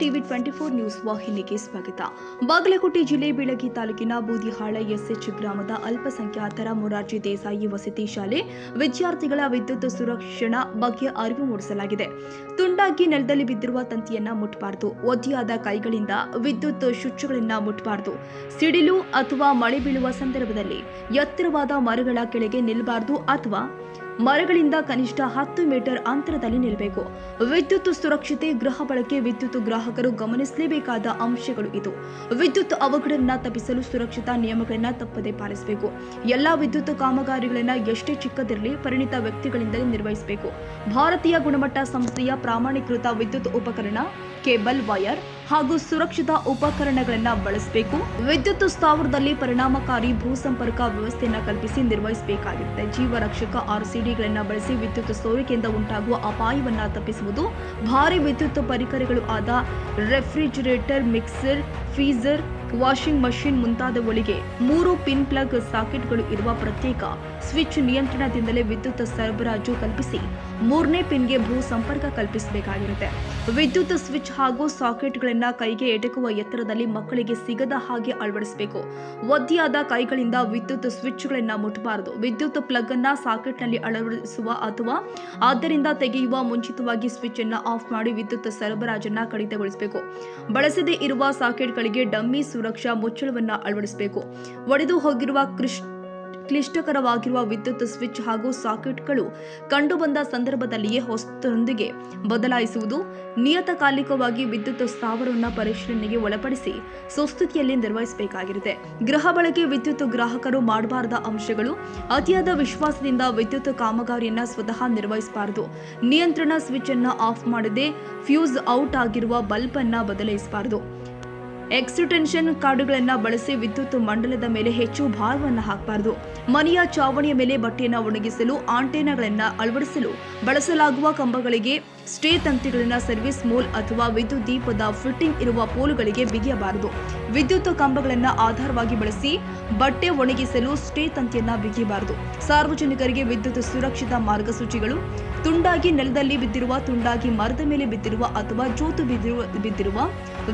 TV twenty four news ವಾಹಿನಿಗೆ ಸ್ವಾಗತ. ಬಾಗಲಕೋಟೆ ಜಿಲ್ಲೆ ಬೆಳಗಿ ತಾಲೂಕಿನ ಬೂದಿಹಾಳ ಎಸ್ಎಚ್ ಗ್ರಾಮದ ಅಲ್ಪಸಂಖ್ಯಾತರ ಮೊರಾರ್ಜಿ ದೇಸಾಯಿ ವಸತಿ ಶಾಲೆ ವಿದ್ಯಾರ್ಥಿಗಳ ವಿದ್ಯುತ್ ಸುರಕ್ಷಣಾ ಬಗ್ಗೆ ಅರಿವು ಮೂಡಿಸಲಾಗಿದೆ. ತುಂಡಾಗಿ ನೆಲದಲ್ಲಿ ಬಿದ್ದಿರುವ ತಂತಿಯನ್ನ ಮುಟ್ಟಬಾರದು ಒದ್ದೆಯಾದ ಕೈಗಳಿಂದ ವಿದ್ಯುತ್ ಶುಚ್ಚುಗಳನ್ನ ಮುಟ್ಟಬಾರದು ಸಿಡಿಲು ಅಥವಾ ಮಳೆ ಬೀಳುವ ಸಂದರ್ಭದಲ್ಲಿ ಎತ್ತರವಾದ ಮರಗಳ ಕೆಳಗೆ ನಿಲ್ಲಬಾರದು ಅಥವಾ ಮರಗಳಿಂದ ಕನಿಷ್ಠ ಹತ್ತು ಮೀಟರ್ ಅಂತರದಲ್ಲಿ ನಿಲ್ಲಬೇಕು. ವಿದ್ಯುತ್ ಸುರಕ್ಷತೆ, ಗೃಹ ಬಳಕೆ, ವಿದ್ಯುತ್ ಗ್ರಾಹಕರು ಗಮನಿಸಲೇಬೇಕಾದ ಅಂಶಗಳು ಇದು. ವಿದ್ಯುತ್ ಅವಘಡನ ತಪ್ಪಿಸಲು ಸುರಕ್ಷತಾ ನಿಯಮಗಳನ್ನು ತಪ್ಪದೆ ಪಾಲಿಸಬೇಕು. ಎಲ್ಲಾ ವಿದ್ಯುತ್ ಕಾಮಗಾರಿಗಳನ್ನ ಎಷ್ಟೇ ಚಿಕ್ಕದಿರಲಿ ಪರಿಣಿತ ವ್ಯಕ್ತಿಗಳಿಂದಲೇ ನಿರ್ವಹಿಸಬೇಕು. ಭಾರತೀಯ ಗುಣಮಟ್ಟ ಸಂಸ್ಥೆಯ ಪ್ರಾಮಾಣೀಕೃತ ವಿದ್ಯುತ್ ಉಪಕರಣ, ಕೇಬಲ್, ವೈರ್ ಹಾಗೂ ಸುರಕ್ಷತಾ ಉಪಕರಣಗಳನ್ನ ಬಳಸಬೇಕು. ವಿದ್ಯುತ್ ಸ್ಥಾವರದಲ್ಲಿ ಪರಿಣಾಮಕಾರಿ ಭೂ ಸಂಪರ್ಕ ವ್ಯವಸ್ಥೆಯನ್ನ ಕಲ್ಪಿಸಿ ನಿರ್ವಹಿಸಬೇಕಾಗಿರುತ್ತೆ ಜೀವ ರಕ್ಷಕ ಆರ್ಸಿಡಿಗಳನ್ನ ಬಳಸಿ ವಿದ್ಯುತ್ ಸೋರಿಕೆಯಿಂದ ಉಂಟಾಗುವ ಅಪಾಯವನ್ನ ತಪ್ಪಿಸುವುದು ಭಾರಿ ವಿದ್ಯುತ್ ಪರಿಕರಗಳು ಆದ refrigerator mixer freezer washing machine ಮುಂತಾದವುಗಳಿಗೆ ಮೂರು ಪಿನ್ ಪ್ಲಗ್ ಸಾಕೆಟ್ಗಳು ಇರುವ ಪ್ರತ್ಯೇಕ ಸ್ವಿಚ್ ನಿಯಂತ್ರಣದಿಂದಲೇ ವಿದ್ಯುತ್ ಸರಬರಾಜು ಕಲ್ಪಿಸಿ ಮೂರನೇ ಪಿನ್ಗೆ ಭೂ ಸಂಪರ್ಕ ಕಲ್ಪಿಸಬೇಕಾಗಿರುತ್ತೆ. ವಿದ್ಯುತ್ ಸ್ವಿಚ್ ಹಾಗೂ ಸಾಕೆಟ್ಗಳನ್ನ ಕೈಗೆ ಎಟಕುವ ಎತ್ತರದಲ್ಲಿ ಮಕ್ಕಳಿಗೆ ಸಿಗದ ಹಾಗೆ ಅಳವಡಿಸಬೇಕು. ಒದ್ದೆಯಾದ ಕೈಗಳಿಂದ ವಿದ್ಯುತ್ ಸ್ವಿಚ್ಗಳನ್ನ ಮುಟ್ಟಬಾರದು. ವಿದ್ಯುತ್ ಪ್ಲಗ್ ಅನ್ನ ಸಾಕೆಟ್ನಲ್ಲಿ ಅಳವಡಿಸುವ ಅಥವಾ ಆದ್ದರಿಂದ ತೆಗೆಯುವ ಮುಂಚಿತವಾಗಿ ಸ್ವಿಚ್ ಅನ್ನ ಆಫ್ ಮಾಡಿ ವಿದ್ಯುತ್ ಸರಬರಾಜನ್ನ ಕಡಿತಗೊಳಿಸಬೇಕು. ಬಳಸದೇ ಇರುವ ಸಾಕೆಟ್ಗಳಿಗೆ ಡಮ್ಮಿ ಸುರಕ್ಷಾ ಮುಚ್ಚಳವನ್ನ ಅಳವಡಿಸಬೇಕು. ಒಡೆದು ಹೋಗಿರುವ ಕೃಷ್ ಕ್ಲಿಷ್ಟಕರವಾಗಿರುವ ವಿದ್ಯುತ್ ಸ್ವಿಚ್ ಹಾಗೂ ಸಾಕೆಟ್ಗಳು ಕಂಡುಬಂದ ಸಂದರ್ಭದಲ್ಲಿಯೇ ಹೊಸದೊಂದಿಗೆ ಬದಲಾಯಿಸುವುದು, ನಿಯತಕಾಲಿಕವಾಗಿ ವಿದ್ಯುತ್ ಸ್ಥಾವರವನ್ನು ಪರಿಶೀಲನೆಗೆ ಒಳಪಡಿಸಿ ಸುಸ್ಥಿತಿಯಲ್ಲಿ ನಿರ್ವಹಿಸಬೇಕಾಗಿರುತ್ತೆ. ಗೃಹ ಬಳಕೆ ವಿದ್ಯುತ್ ಗ್ರಾಹಕರು ಮಾಡಬಾರದ ಅಂಶಗಳು, ಅತಿಯಾದ ವಿಶ್ವಾಸದಿಂದ ವಿದ್ಯುತ್ ಕಾಮಗಾರಿಯನ್ನು ಸ್ವತಃ ನಿರ್ವಹಿಸಬಾರದು. ನಿಯಂತ್ರಣ ಸ್ವಿಚ್ ಅನ್ನು ಆಫ್ ಮಾಡದೆ ಫ್ಯೂಸ್ ಔಟ್ ಆಗಿರುವ ಬಲ್ಬ್ ಅನ್ನು ಬದಲಾಯಿಸಬಾರದು. ಎಕ್ಸ್ಟೆನ್ಷನ್ ಕಾರ್ಡುಗಳನ್ನು ಬಳಸಿ ವಿದ್ಯುತ್ ಮಂಡಲದ ಮೇಲೆ ಹೆಚ್ಚು ಭಾರವನ್ನು ಹಾಕಬಾರದು. ಮನೆಯ ಚಾವಣಿಯ ಮೇಲೆ ಬಟ್ಟೆಯನ್ನು ಒಣಗಿಸಲು ಆಂಟೆನಾಗಳನ್ನು ಅಳವಡಿಸಲು ಬಳಸಲಾಗುವ ಕಂಬಗಳಿಗೆ ಸ್ಟೇ ತಂತಿಗಳನ್ನು ಸರ್ವಿಸ್ ಮೋಲ್ ಅಥವಾ ವಿದ್ಯುತ್ ದೀಪದ ಫಿಟ್ಟಿಂಗ್ ಇರುವ ಪೋಲುಗಳಿಗೆ ಬಿಗಿಯಬಾರದು. ವಿದ್ಯುತ್ ಕಂಬಗಳನ್ನು ಆಧಾರವಾಗಿ ಬಳಸಿ ಬಟ್ಟೆ ಒಣಗಿಸಲು ಸ್ಟೇ ತಂತಿಯನ್ನ ಬಿಗಿಯಬಾರದು. ಸಾರ್ವಜನಿಕರಿಗೆ ವಿದ್ಯುತ್ ಸುರಕ್ಷಿತ ಮಾರ್ಗಸೂಚಿಗಳು, ತುಂಡಾಗಿ ನೆಲದಲ್ಲಿ ಬಿದ್ದಿರುವ ತುಂಡಾಗಿ ಮರದ ಮೇಲೆ ಬಿದ್ದಿರುವ ಅಥವಾ ಜೋತು ಬಿದ್ದಿರುವ ಬಿದ್ದಿರುವ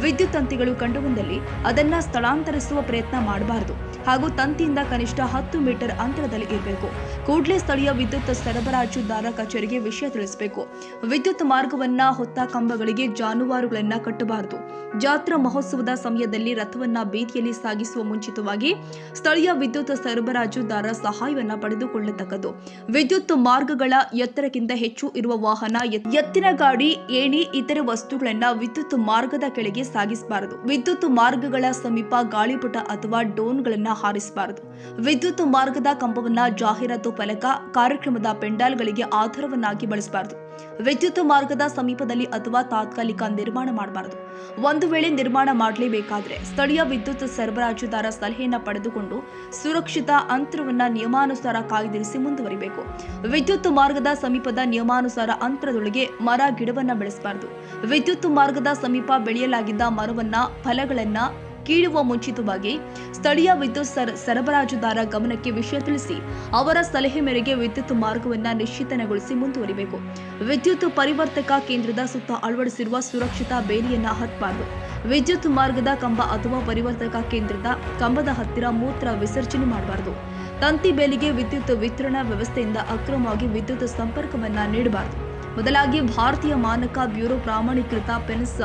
ವಿದ್ಯುತ್ ತಂತಿಗಳು ಕಂಡುಬಂದಲ್ಲಿ ಅದನ್ನ ಸ್ಥಳಾಂತರಿಸುವ ಪ್ರಯತ್ನ ಮಾಡಬಾರದು. ಹಾಗೂ ತಂತಿಯಿಂದ ಕನಿಷ್ಠ ಹತ್ತು ಮೀಟರ್ ಅಂತರದಲ್ಲಿ ಇರಬೇಕು. ಕೂಡಲೇ ಸ್ಥಳೀಯ ವಿದ್ಯುತ್ ಸರಬರಾಜುದಾರ ಕಚೇರಿಗೆ ವಿಷಯ ತಿಳಿಸಬೇಕು. ವಿದ್ಯುತ್ ಮಾರ್ಗವನ್ನ, ಹೊತ್ತ ಕಂಬಗಳಿಗೆ ಜಾನುವಾರುಗಳನ್ನ ಕಟ್ಟಬಾರದು. ಜಾತ್ರಾ ಮಹೋತ್ಸವದ ಸಮಯದಲ್ಲಿ ರಥವನ್ನ ಬೀದಿಯಲ್ಲಿ ಸಾಗಿಸುವ ಮುಂಚಿತವಾಗಿ ಸ್ಥಳೀಯ ವಿದ್ಯುತ್ ಸರಬರಾಜುದಾರ ಸಹಾಯವನ್ನ ಪಡೆದುಕೊಳ್ಳತಕ್ಕದ್ದು. ವಿದ್ಯುತ್ ಮಾರ್ಗಗಳ ಎತ್ತರಕ್ಕಿಂತ ಹೆಚ್ಚು ಇರುವ ವಾಹನ, ಎತ್ತಿನ ಗಾಡಿ, ಏಣಿ, ಇತರೆ ವಸ್ತುಗಳನ್ನ ವಿದ್ಯುತ್ ಮಾರ್ಗದ ಕೆಳಗೆ ಸಾಗಿಸಬಾರದು. ವಿದ್ಯುತ್ ಮಾರ್ಗಗಳ ಸಮೀಪ ಗಾಳಿಪಟ ಅಥವಾ ಡೋನ್ಗಳನ್ನ ಹಾರಿಸಬಾರದು. ವಿದ್ಯುತ್ ಮಾರ್ಗದ ಕಂಬವನ್ನ ಜಾಹೀರಾತು ಫಲಕ ಕಾರ್ಯಕ್ರಮದ ಪೆಂಡಾಲ್ಗಳಿಗೆ ಆಧಾರವನ್ನಾಗಿ ಬಳಸಬಾರದು. ವಿದ್ಯುತ್ ಮಾರ್ಗದ ಸಮೀಪದಲ್ಲಿ ಅಥವಾ ತಾತ್ಕಾಲಿಕ ನಿರ್ಮಾಣ ಮಾಡಬಾರದು. ಒಂದು ವೇಳೆ ನಿರ್ಮಾಣ ಮಾಡಲೇಬೇಕಾದ್ರೆ ಸ್ಥಳೀಯ ವಿದ್ಯುತ್ ಸರಬರಾಜುದಾರ ಸಲಹೆಯನ್ನ ಪಡೆದುಕೊಂಡು ಸುರಕ್ಷಿತ ಅಂತರವನ್ನ ನಿಯಮಾನುಸಾರ ಕಾಯ್ದಿರಿಸಿ ಮುಂದುವರಿಬೇಕು. ವಿದ್ಯುತ್ ಮಾರ್ಗದ ಸಮೀಪದ ನಿಯಮಾನುಸಾರ ಅಂತರದೊಳಗೆ ಮರ ಗಿಡವನ್ನ ಬೆಳೆಸಬಾರದು. ವಿದ್ಯುತ್ ಮಾರ್ಗದ ಸಮೀಪ ಬೆಳೆಯಲಾಗಿದ್ದ ಮರವನ್ನ, ಫಲಗಳನ್ನ ಕೀಳುವ ಮುಂಚಿತವಾಗಿ ಸ್ಥಳೀಯ ವಿದ್ಯುತ್ ಸರ, ಸರಬರಾಜುದಾರ ಗಮನಕ್ಕೆ ವಿಷಯ ತಿಳಿಸಿ ಅವರ ಸಲಹೆ ಮೇರೆಗೆ ವಿದ್ಯುತ್ ಮಾರ್ಗವನ್ನ ನಿಶ್ಚಿತನಗೊಳಿಸಿ ಮುಂದುವರಿಬೇಕು. ವಿದ್ಯುತ್ ಪರಿವರ್ತಕ ಕೇಂದ್ರದ ಸುತ್ತ ಅಳವಡಿಸಿರುವ ಸುರಕ್ಷತಾ ಬೇಲಿಯನ್ನ ಹತ್ತಬಾರದು. ವಿದ್ಯುತ್ ಮಾರ್ಗದ ಕಂಬ ಅಥವಾ ಪರಿವರ್ತಕ ಕೇಂದ್ರದ ಕಂಬದ ಹತ್ತಿರ ಮೂತ್ರ ವಿಸರ್ಜನೆ ಮಾಡಬಾರದು. ತಂತಿ ಬೇಲಿಗೆ ವಿದ್ಯುತ್ ವಿತರಣಾ ವ್ಯವಸ್ಥೆಯಿಂದ ಅಕ್ರಮವಾಗಿ ವಿದ್ಯುತ್ ಸಂಪರ್ಕವನ್ನ ನೀಡಬಾರದು. ಬದಲಾಗಿ ಭಾರತೀಯ ಮಾನಕ ಬ್ಯೂರೋ ಪ್ರಾಮಾಣೀಕೃತ ಪೆನ್ಸ್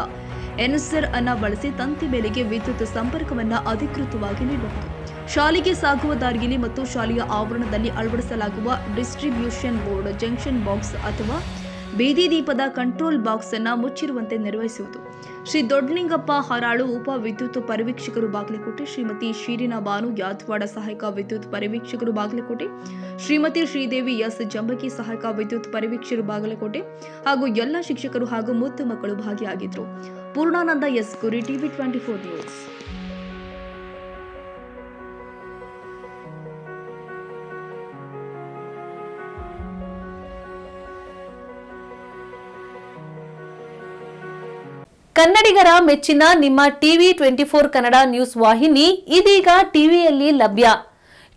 ಎನ್ಸರ್ ಅನ್ನ ಬಳಸಿ ತಂತಿ ಬೇಲಿಗೆ ವಿದ್ಯುತ್ ಸಂಪರ್ಕವನ್ನ ಅಧಿಕೃತವಾಗಿ ನೀಡಬಹುದು ಶಾಲೆಗೆ ಸಾಗುವ ದಾರಿಯಲ್ಲಿ ಮತ್ತು ಶಾಲೆಯ ಆವರಣದಲ್ಲಿ ಅಳವಡಿಸಲಾಗುವ ಡಿಸ್ಟ್ರಿಬ್ಯೂಷನ್ ಬೋರ್ಡ್ ಜಂಕ್ಷನ್ ಬಾಕ್ಸ್ ಅಥವಾ ಬೀದಿ ದೀಪದ ಕಂಟ್ರೋಲ್ ಬಾಕ್ಸ್ ಅನ್ನ ಮುಚ್ಚಿರುವಂತೆ ನಿರ್ವಹಿಸುವುದು. ಶ್ರೀ ದೊಡ್ಡಲಿಂಗಪ್ಪ ಹರಾಳು ಉಪ ವಿದ್ಯುತ್ ಪರಿವೀಕ್ಷಕರು ಬಾಗಲಕೋಟೆ, ಶ್ರೀಮತಿ ಶೀರಿನ ಬಾನು ಯಾದವಾಡ ಸಹಾಯಕ ವಿದ್ಯುತ್ ಪರಿವೀಕ್ಷಕರು ಬಾಗಲಕೋಟೆ, ಶ್ರೀಮತಿ ಶ್ರೀದೇವಿ ಎಸ್ ಜಂಬಕಿ ಸಹಾಯಕ ವಿದ್ಯುತ್ ಪರಿವೀಕ್ಷಕರು ಬಾಗಲಕೋಟೆ ಹಾಗೂ ಎಲ್ಲ ಶಿಕ್ಷಕರು ಹಾಗೂ ಮುದ್ದು ಮಕ್ಕಳು ಭಾಗಿಯಾಗಿದ್ದರು Poornananda S Guri, TV twenty four news. ಕನ್ನಡಿಗರ ಮೆಚ್ಚಿನ ನಿಮ್ಮ TV twenty four Kannada news ವಾಹಿನಿ ಇದೀಗ ಟಿವಿಯಲ್ಲಿ ಲಭ್ಯ.